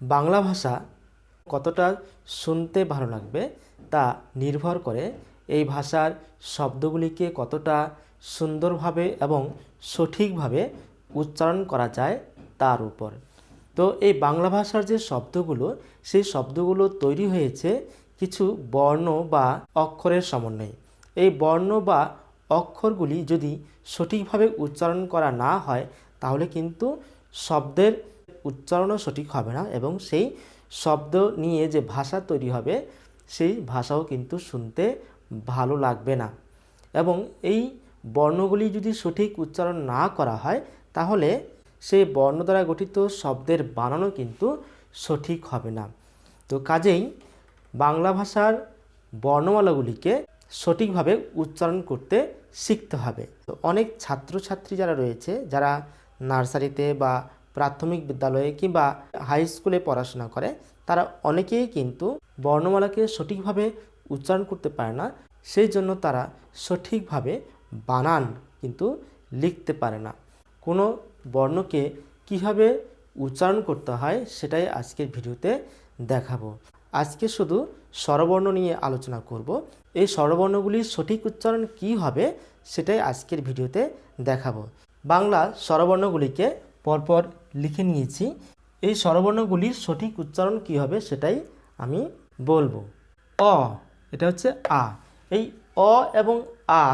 বাংলা ভাষা কতটা শুনতে ভালো লাগবে তা নির্ভর করে এই ভাষার শব্দগুলিকে কতটা সুন্দরভাবে এবং সঠিকভাবে উচ্চারণ করা যায় তার উপর। তো এই বাংলা ভাষার যে শব্দগুলো, সেই শব্দগুলো তৈরি হয়েছে কিছু বর্ণ বা অক্ষরের সমন্বয়ে। এই বর্ণ বা অক্ষরগুলি যদি সঠিকভাবে উচ্চারণ করা না হয়, তাহলে কিন্তু শব্দের উচ্চারণও সঠিক হবে না এবং সেই শব্দ নিয়ে যে ভাষা তৈরি হবে, সেই ভাষাও কিন্তু শুনতে ভালো লাগবে না। এবং এই বর্ণগুলি যদি সঠিক উচ্চারণ না করা হয়, তাহলে সেই বর্ণ দ্বারা গঠিত শব্দের বানানো কিন্তু সঠিক হবে না। তো কাজেই বাংলা ভাষার বর্ণমালাগুলিকে সঠিকভাবে উচ্চারণ করতে শিখতে হবে। তো অনেক ছাত্রছাত্রী যারা রয়েছে, যারা নার্সারিতে বা প্রাথমিক বিদ্যালয়ে কিংবা হাই স্কুলে পড়াশোনা করে, তারা অনেকেই কিন্তু বর্ণমালাকে সঠিকভাবে উচ্চারণ করতে পারে না, সেই জন্য তারা সঠিকভাবে বানান কিন্তু লিখতে পারে না। কোনো বর্ণকে কীভাবে উচ্চারণ করতে হয় সেটাই আজকের ভিডিওতে দেখাবো। আজকে শুধু স্বরবর্ণ নিয়ে আলোচনা করব। এই স্বরবর্ণগুলির সঠিক উচ্চারণ কি হবে সেটাই আজকের ভিডিওতে দেখাবো। বাংলা স্বরবর্ণগুলিকে পরপর লিখে নিয়েছি। এই স্বরবর্ণগুলির সঠিক উচ্চারণ কি হবে সেটাই আমি বলব। অ, এটা হচ্ছে আ। এই অ এবং আ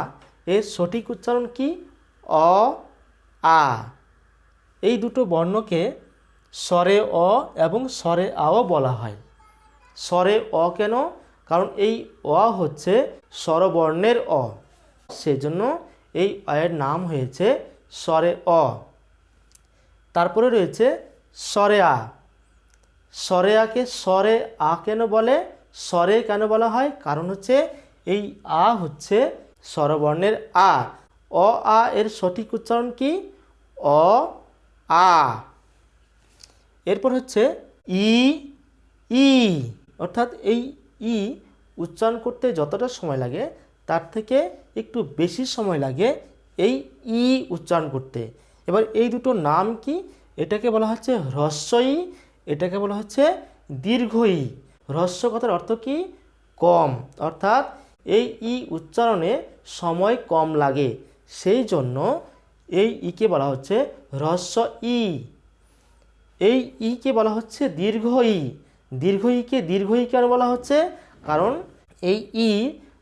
এর সঠিক উচ্চারণ কি? অ, আ। এই দুটো বর্ণকে স্বরে অ এবং স্বরে আও বলা হয়। স্বরে অ কেন? কারণ এই অ হচ্ছে স্বরবর্ণের অ। সেজন্য এই অয়ের নাম হয়েছে স্বরে অ। তারপরে রয়েছে স্বরে আ। স্বরে আকে স্বরে আ কেন বলে? স্বরে কেন বলা হয়? কারণ হচ্ছে এই আ হচ্ছে স্বরবর্ণের আ। অ আ এর সঠিক উচ্চারণ কি? অ আ। এরপর হচ্ছে ই ই। অর্থাৎ এই ই উচ্চারণ করতে যতটা সময় লাগে, তার থেকে একটু বেশি সময় লাগে এই ই উচ্চারণ করতে। এবার এই দুটো নাম কি? এটাকে বলা হচ্ছে হ্রস্বই, এটাকে বলা হচ্ছে দীর্ঘই। হ্রস্ব কথার অর্থ কি? কম। অর্থাৎ এই ই উচ্চারণে সময় কম লাগে। সেই জন্য এই ইকে বলা হচ্ছে হ্রস্ব ই এই ইকে বলা হচ্ছে দীর্ঘ ই দীর্ঘ ইকে দীর্ঘ ই কেন বলা হচ্ছে? কারণ এই ই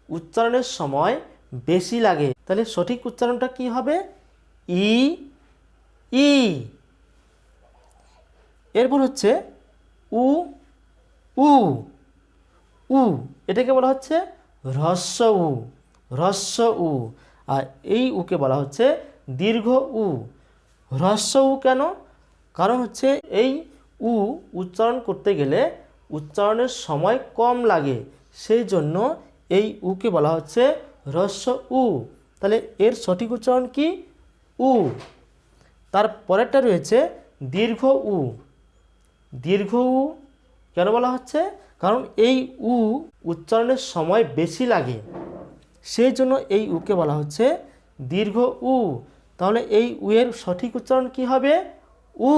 উচ্চারণের সময় বেশি লাগে। তাহলে সঠিক উচ্চারণটা কি হবে? ই ই। এরপর হচ্ছে উ উ উ। এটাকে বলা হচ্ছে হ্রস্ব উ হ্রস্ব উ। আর এই উকে বলা হচ্ছে দীর্ঘ উ। হ্রস্ব উ কেন? কারণ হচ্ছে এই উ উচ্চারণ করতে গেলে উচ্চারণের সময় কম লাগে। সেই জন্য এই উকে বলা হচ্ছে হ্রস্ব উ। তাহলে এর সঠিক উচ্চারণ কি? উ। তার পরেরটা রয়েছে দীর্ঘ উ। দীর্ঘ উ কেন বলা হচ্ছে? কারণ এই উ উচ্চারণের সময় বেশি লাগে। সেই জন্য এই উকে বলা হচ্ছে দীর্ঘ উ। তাহলে এই উ এর সঠিক উচ্চারণ কি হবে? উ।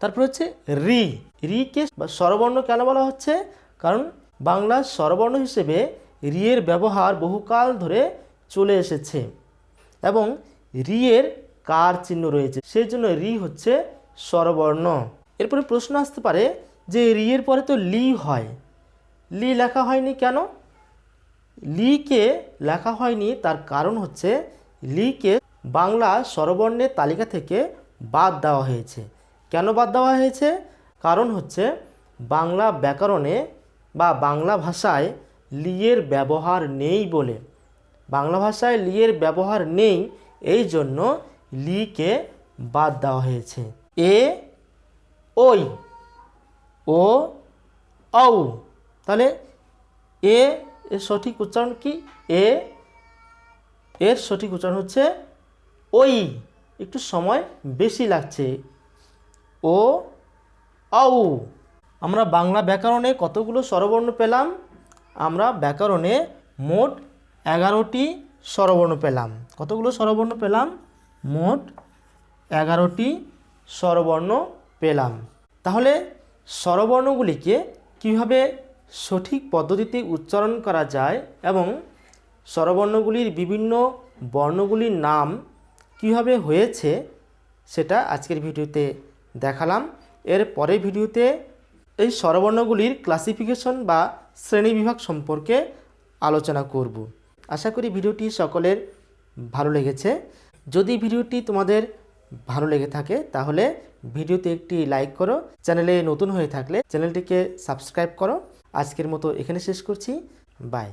তারপর হচ্ছে রি। রিকে বা স্বরবর্ণ কেন বলা হচ্ছে? কারণ বাংলার স্বরবর্ণ হিসেবে রি এর ব্যবহার বহুকাল ধরে চলে এসেছে। এবং রি এর কার চিহ্ন রয়েছে? সেই জন্য রি হচ্ছে স্বরবর্ণ। এরপরে প্রশ্ন আসতে পারে যে রি এর পরে তো লি হয়। লি লেখা হয়নি কেন? লিকে লেখা হয়নি, তার কারণ হচ্ছে লিকে বাংলা স্বরবর্ণের তালিকা থেকে বাদ দেওয়া হয়েছে। কেন বাদ দেওয়া হয়েছে? কারণ হচ্ছে বাংলা ব্যাকরণে বা বাংলা ভাষায় লিয়ের ব্যবহার নেই বলে। বাংলা ভাষায় লিয়ের ব্যবহার নেই, এই জন্য লিকে বাদ দেওয়া হয়েছে। এ, ওই। ও, ঔ। তাহলে এ, এর সঠিক উচ্চারণ কি? এ, এর সঠিক উচ্চারণ হচ্ছে ওই। একটু সময় বেশি লাগছে। ও আউ আমরা বাংলা ব্যাকরণে কতগুলো স্বরবর্ণ পেলাম? আমরা ব্যাকরণে মোট এগারোটি স্বরবর্ণ পেলাম। কতগুলো স্বরবর্ণ পেলাম? মোট এগারোটি স্বরবর্ণ পেলাম। তাহলে স্বরবর্ণগুলিকে কীভাবে সঠিক পদ্ধতিতে উচ্চারণ করা যায় এবং স্বরবর্ণগুলির বিভিন্ন বর্ণগুলির নাম কীভাবে হয়েছে সেটা আজকের ভিডিওতে দেখালাম। এর পরের ভিডিওতে এই স্বরবর্ণগুলির ক্লাসিফিকেশন বা শ্রেণীবিভাগ সম্পর্কে আলোচনা করব। আশা করি ভিডিওটি সকলের ভালো লেগেছে। যদি ভিডিওটি তোমাদের ভালো লেগে থাকে, তাহলে ভিডিওতে একটি লাইক করো। চ্যানেলে নতুন হয়ে থাকলে চ্যানেলটিকে সাবস্ক্রাইব করো। আজকের মতো এখানে শেষ করছি। বাই